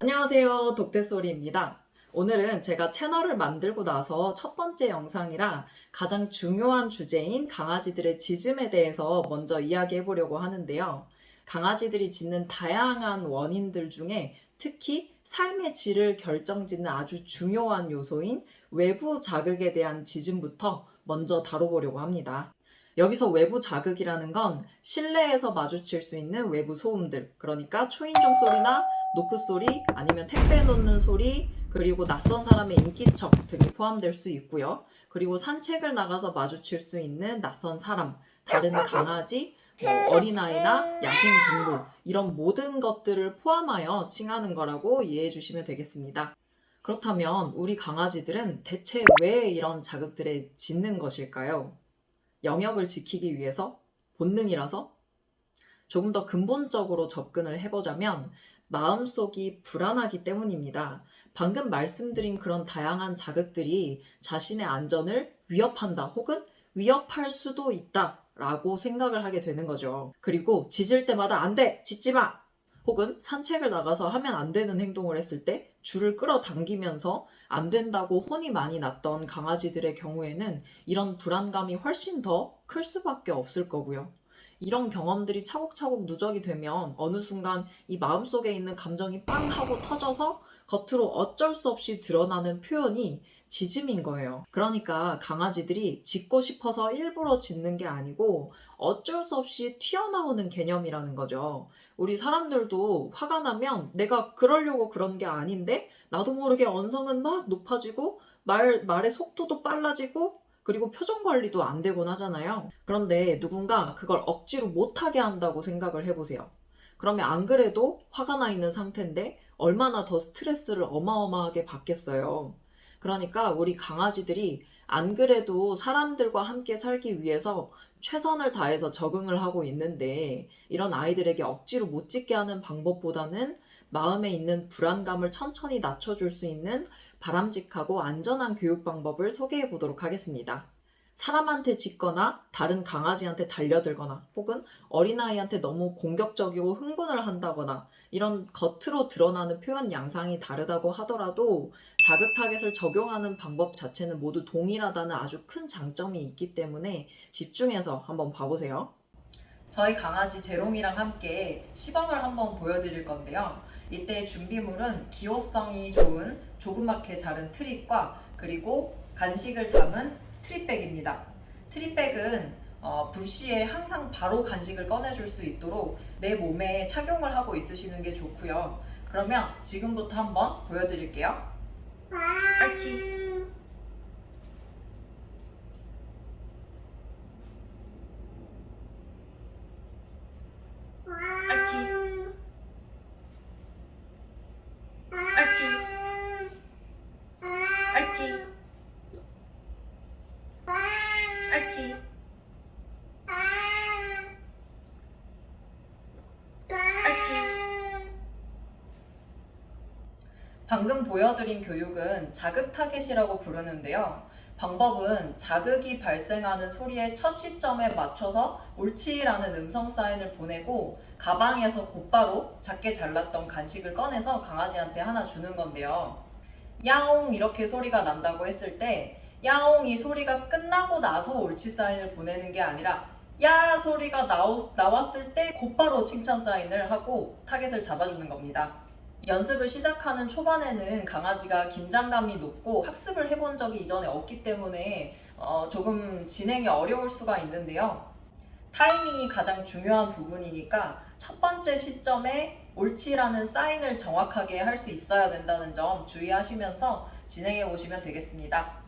안녕하세요. 독대소리입니다. 오늘은 제가 채널을 만들고 나서 첫 번째 영상이라 가장 중요한 주제인 강아지들의 짖음에 대해서 먼저 이야기해 보려고 하는데요. 강아지들이 짖는 다양한 원인들 중에 특히 삶의 질을 결정짓는 아주 중요한 요소인 외부 자극에 대한 짖음부터 먼저 다뤄보려고 합니다. 여기서 외부 자극이라는 건 실내에서 마주칠 수 있는 외부 소음들, 그러니까 초인종 소리나 노크 소리, 아니면 택배 놓는 소리, 그리고 낯선 사람의 인기척 등이 포함될 수 있고요. 그리고 산책을 나가서 마주칠 수 있는 낯선 사람, 다른 강아지, 뭐 어린아이나 야생 동물 이런 모든 것들을 포함하여 칭하는 거라고 이해해 주시면 되겠습니다. 그렇다면 우리 강아지들은 대체 왜 이런 자극들에 짖는 것일까요? 영역을 지키기 위해서? 본능이라서? 조금 더 근본적으로 접근을 해보자면 마음속이 불안하기 때문입니다. 방금 말씀드린 그런 다양한 자극들이 자신의 안전을 위협한다 혹은 위협할 수도 있다 라고 생각을 하게 되는 거죠. 그리고 짖을 때마다 안 돼! 짖지 마! 혹은 산책을 나가서 하면 안 되는 행동을 했을 때 줄을 끌어당기면서 안 된다고 혼이 많이 났던 강아지들의 경우에는 이런 불안감이 훨씬 더 클 수밖에 없을 거고요. 이런 경험들이 차곡차곡 누적이 되면 어느 순간 이 마음속에 있는 감정이 빵 하고 터져서 겉으로 어쩔 수 없이 드러나는 표현이 짖음인 거예요. 그러니까 강아지들이 짖고 싶어서 일부러 짖는 게 아니고 어쩔 수 없이 튀어나오는 개념이라는 거죠. 우리 사람들도 화가 나면 내가 그러려고 그런 게 아닌데 나도 모르게 언성은 막 높아지고 말, 말의 속도도 빨라지고 그리고 표정 관리도 안 되곤 하잖아요. 그런데 누군가 그걸 억지로 못하게 한다고 생각을 해보세요. 그러면 안 그래도 화가 나 있는 상태인데 얼마나 더 스트레스를 어마어마하게 받겠어요. 그러니까 우리 강아지들이 안 그래도 사람들과 함께 살기 위해서 최선을 다해서 적응을 하고 있는데 이런 아이들에게 억지로 못 짖게 하는 방법보다는 마음에 있는 불안감을 천천히 낮춰줄 수 있는 바람직하고 안전한 교육 방법을 소개해 보도록 하겠습니다. 사람한테 짖거나 다른 강아지한테 달려들거나 혹은 어린아이한테 너무 공격적이고 흥분을 한다거나 이런 겉으로 드러나는 표현 양상이 다르다고 하더라도 자극 타겟을 적용하는 방법 자체는 모두 동일하다는 아주 큰 장점이 있기 때문에 집중해서 한번 봐보세요. 저희 강아지 재롱이랑 함께 시범을 한번 보여드릴 건데요. 이때 준비물은 기호성이 좋은 조그맣게 자른 트립과 그리고 간식을 담은 트립백입니다. 트립백은 어, 불시에 항상 바로 간식을 꺼내줄 수 있도록 내 몸에 착용을 하고 있으시는 게 좋고요. 그러면 지금부터 한번 보여드릴게요. 옳지. 옳지. 옳지. 옳지. 옳지. 방금 보여드린 교육은 자극 타겟이라고 부르는데요. 방법은 자극이 발생하는 소리의 첫 시점에 맞춰서 옳지라는 음성 사인을 보내고 가방에서 곧바로 작게 잘랐던 간식을 꺼내서 강아지한테 하나 주는 건데요. 야옹 이렇게 소리가 난다고 했을 때 야옹 이 소리가 끝나고 나서 옳지 사인을 보내는 게 아니라 야 소리가 나오, 나왔을 때 곧바로 칭찬 사인을 하고 타겟을 잡아주는 겁니다. 연습을 시작하는 초반에는 강아지가 긴장감이 높고 학습을 해본 적이 이전에 없기 때문에 어, 조금 진행이 어려울 수가 있는데요. 타이밍이 가장 중요한 부분이니까 첫 번째 시점에 옳지라는 사인을 정확하게 할 수 있어야 된다는 점 주의하시면서 진행해 보시면 되겠습니다.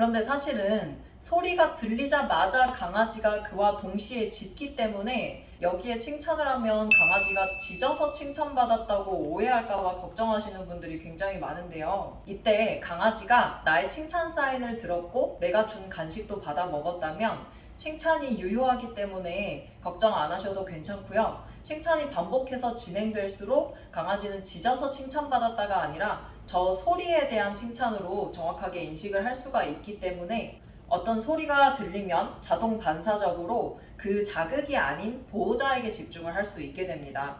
그런데 사실은 소리가 들리자마자 강아지가 그와 동시에 짖기 때문에 여기에 칭찬을 하면 강아지가 짖어서 칭찬받았다고 오해할까봐 걱정하시는 분들이 굉장히 많은데요. 이때 강아지가 나의 칭찬 사인을 들었고 내가 준 간식도 받아 먹었다면 칭찬이 유효하기 때문에 걱정 안 하셔도 괜찮고요. 칭찬이 반복해서 진행될수록 강아지는 짖어서 칭찬받았다가 아니라 저 소리에 대한 칭찬으로 정확하게 인식을 할 수가 있기 때문에 어떤 소리가 들리면 자동 반사적으로 그 자극이 아닌 보호자에게 집중을 할 수 있게 됩니다.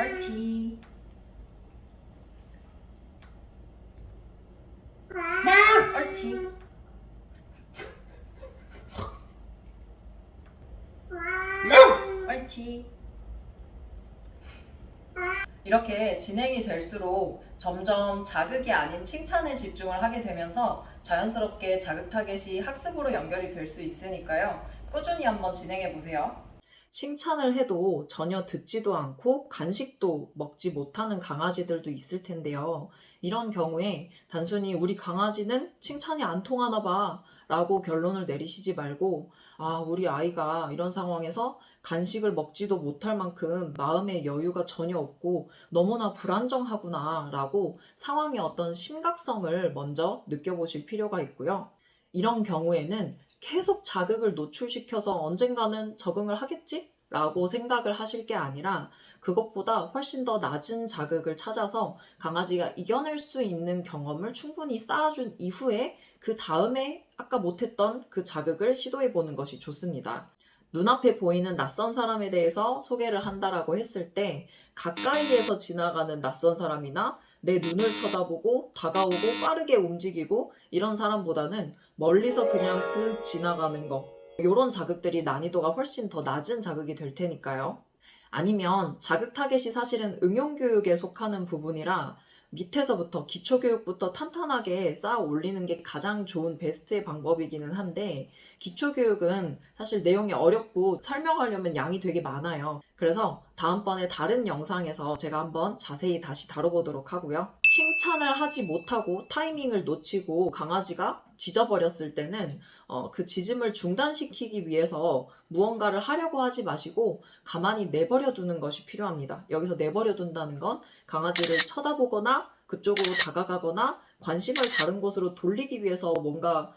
옳지. 옳지. 옳지. 이렇게 진행이 될수록 점점 자극이 아닌 칭찬에 집중을 하게 되면서 자연스럽게 자극 타겟이 학습으로 연결이 될 수 있으니까요. 꾸준히 한번 진행해 보세요. 칭찬을 해도 전혀 듣지도 않고 간식도 먹지 못하는 강아지들도 있을 텐데요. 이런 경우에 단순히 우리 강아지는 칭찬이 안 통하나 봐 라고 결론을 내리시지 말고 아, 우리 아이가 이런 상황에서 간식을 먹지도 못할 만큼 마음의 여유가 전혀 없고 너무나 불안정하구나 라고 상황의 어떤 심각성을 먼저 느껴보실 필요가 있고요. 이런 경우에는 계속 자극을 노출시켜서 언젠가는 적응을 하겠지? 라고 생각을 하실 게 아니라 그것보다 훨씬 더 낮은 자극을 찾아서 강아지가 이겨낼 수 있는 경험을 충분히 쌓아준 이후에 그 다음에 아까 못했던 그 자극을 시도해 보는 것이 좋습니다. 눈앞에 보이는 낯선 사람에 대해서 소개를 한다라고 했을 때 가까이에서 지나가는 낯선 사람이나 내 눈을 쳐다보고 다가오고 빠르게 움직이고 이런 사람보다는 멀리서 그냥 쓱 지나가는 거 이런 자극들이 난이도가 훨씬 더 낮은 자극이 될 테니까요. 아니면 자극 타겟이 사실은 응용교육에 속하는 부분이라 밑에서부터 기초교육부터 탄탄하게 쌓아 올리는 게 가장 좋은 베스트의 방법이기는 한데 기초교육은 사실 내용이 어렵고 설명하려면 양이 되게 많아요. 그래서 다음번에 다른 영상에서 제가 한번 자세히 다시 다뤄보도록 하고요. 칭찬을 하지 못하고 타이밍을 놓치고 강아지가 짖어버렸을 때는 어, 그 짖음을 중단시키기 위해서 무언가를 하려고 하지 마시고 가만히 내버려 두는 것이 필요합니다. 여기서 내버려 둔다는 건 강아지를 쳐다보거나 그쪽으로 다가가거나 관심을 다른 곳으로 돌리기 위해서 뭔가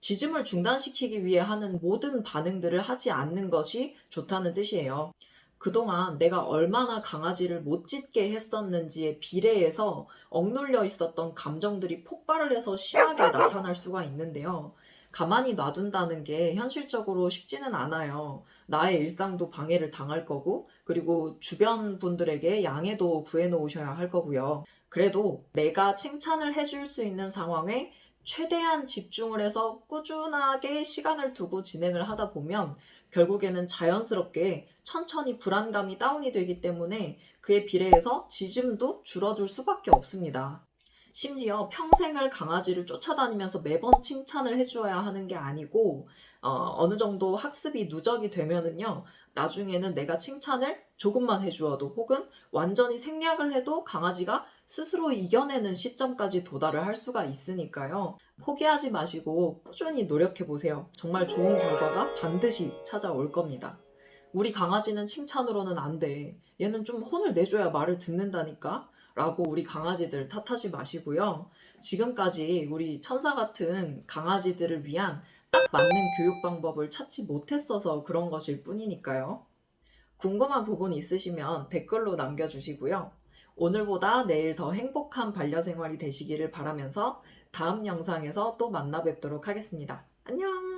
짖음을 중단시키기 위해 하는 모든 반응들을 하지 않는 것이 좋다는 뜻이에요. 그동안 내가 얼마나 강아지를 못 짖게 했었는지에 비례해서 억눌려 있었던 감정들이 폭발을 해서 심하게 나타날 수가 있는데요. 가만히 놔둔다는 게 현실적으로 쉽지는 않아요. 나의 일상도 방해를 당할 거고, 그리고 주변 분들에게 양해도 구해놓으셔야 할 거고요. 그래도 내가 칭찬을 해줄 수 있는 상황에 최대한 집중을 해서 꾸준하게 시간을 두고 진행을 하다 보면 결국에는 자연스럽게 천천히 불안감이 다운이 되기 때문에 그에 비례해서 짖음도 줄어들 수밖에 없습니다. 심지어 평생을 강아지를 쫓아다니면서 매번 칭찬을 해주어야 하는 게 아니고 어, 느 정도 학습이 누적이 되면은요 나중에는 내가 칭찬을 조금만 해주어도 혹은 완전히 생략을 해도 강아지가 스스로 이겨내는 시점까지 도달을 할 수가 있으니까요. 포기하지 마시고 꾸준히 노력해 보세요. 정말 좋은 결과가 반드시 찾아올 겁니다 우리 강아지는 칭찬으로는 안 돼 얘는 좀 혼을 내줘야 말을 듣는다니까 라고 우리 강아지들 탓하지 마시고요. 지금까지 우리 천사 같은 강아지들을 위한 딱 맞는 교육 방법을 찾지 못했어서 그런 것일 뿐이니까요. 궁금한 부분 있으시면 댓글로 남겨주시고요. 오늘보다 내일 더 행복한 반려 생활이 되시기를 바라면서 다음 영상에서 또 만나 뵙도록 하겠습니다. 안녕!